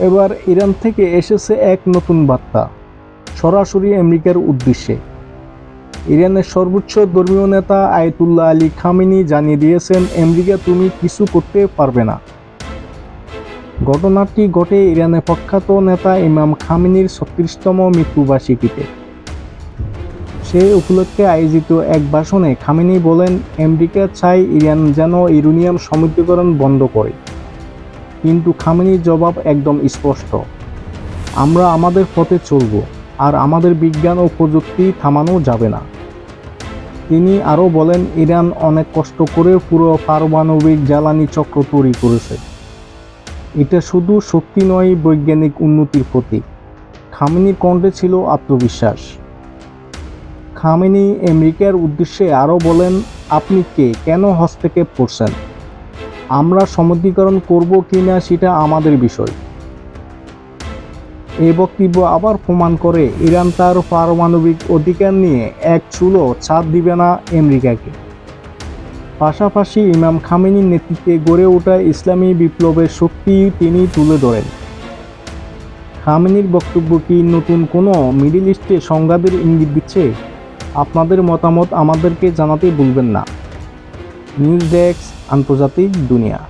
এবার ইরান থেকে এসেছে এক নতুন বার্তা, সরাসরি আমেরিকার উদ্দেশ্যে। ইরানের সর্বোচ্চ ধর্মীয় নেতা আয়তুল্লাহ আলী খামিনি জানিয়ে দিয়েছেন, আমেরিকা তুমি কিছু করতে পারবে না। ঘটনাটি ঘটে ইরানের প্রখ্যাত নেতা ইমাম খামিনির ছত্রিশতম মৃত্যুবার্ষিকীতে। সে উপলক্ষে আয়োজিত এক ভাষণে খামিনি বলেন, আমেরিকা চাই ইরান যেন ইউরেনিয়াম সমৃদ্ধকরণ বন্ধ করে। কিন্তু খামেনির জবাব একদম স্পষ্ট। আমরা আমাদের পথে চলব, আর আমাদের বিজ্ঞান ও প্রযুক্তি থামানো যাবে না। তিনি আরও বলেন, ইরান অনেক কষ্ট করে পুরো পারমাণবিক জ্বালানি চক্র তৈরি করেছে। এটা শুধু শক্তি নয়, বৈজ্ঞানিক উন্নতির প্রতীক। খামেনির কণ্ঠে ছিল আত্মবিশ্বাস। খামেনি আমেরিকার উদ্দেশ্যে আরও বলেন, আপনি কে? কেন হস্তক্ষেপ করছেন? আমরা সমুদ্রীকরণ করব কি না সেটা আমাদের বিষয়। এই বক্তব্য আবার প্রমাণ করে ইরান তার পারমাণবিক অধিকার নিয়ে এক চুলো ছাদ দিবে না আমেরিকাকে। পাশাপাশি ইমাম খামেনির নেতৃত্বে গড়ে ওঠা ইসলামী বিপ্লবের শক্তি তিনি তুলে ধরেন। খামেনির বক্তব্য কি নতুন কোনো মিডিল ইস্টে সংঘাতের ইঙ্গিত দিচ্ছে? আপনাদের মতামত আমাদেরকে জানাতে ভুলবেন না। নিউজ ডেস্ক আন্তর্জাতিক দুনিয়া